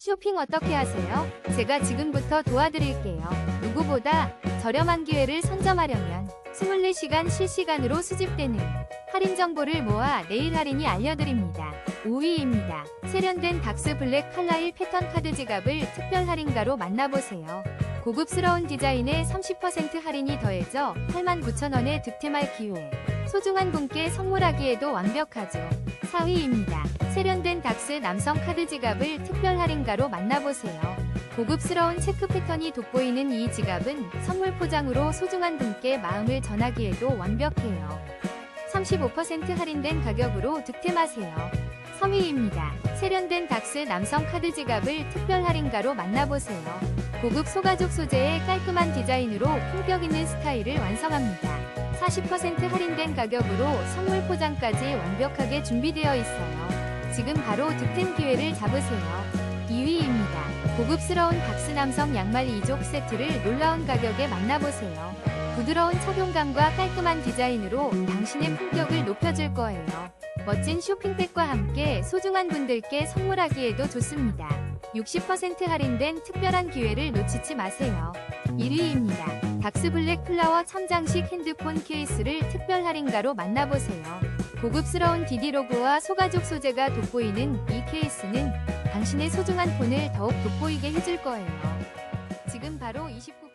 쇼핑 어떻게 하세요? 제가 지금부터 도와드릴게요. 누구보다 저렴한 기회를 선점하려면 24시간 실시간으로 수집되는 할인 정보를 모아 내일 할인이 알려드립니다. 5위입니다. 세련된 닥스 블랙 칼라일 패턴 카드 지갑을 특별 할인가로 만나보세요. 고급스러운 디자인에 30% 할인이 더해져 89,000원에 득템할 기회. 소중한 분께 선물하기에도 완벽하죠. 4위입니다. 세련된 닥스 남성 카드 지갑을 특별 할인가로 만나보세요. 고급스러운 체크 패턴이 돋보이는 이 지갑은 선물 포장으로 소중한 분께 마음을 전하기에도 완벽해요. 35% 할인된 가격으로 득템하세요. 3위입니다. 세련된 닥스 남성 카드 지갑을 특별 할인가로 만나보세요. 고급 소가죽 소재의 깔끔한 디자인으로 품격 있는 스타일을 완성합니다. 40% 할인된 가격으로 선물 포장까지 완벽하게 준비되어 있어요. 지금 바로 득템 기회를 잡으세요. 2위입니다. 고급스러운 닥스 남성 양말 2족 세트를 놀라운 가격에 만나보세요. 부드러운 착용감과 깔끔한 디자인으로 당신의 품격을 높여줄 거예요. 멋진 쇼핑백과 함께 소중한 분들께 선물하기에도 좋습니다. 60% 할인된 특별한 기회를 놓치지 마세요. 1위입니다. 닥스 블랙 플라워 첨장식 핸드폰 케이스를 특별 할인가로 만나보세요. 고급스러운 디디 로고와 소가죽 소재가 돋보이는 이 케이스는 당신의 소중한 폰을 더욱 돋보이게 해줄 거예요. 지금 바로 29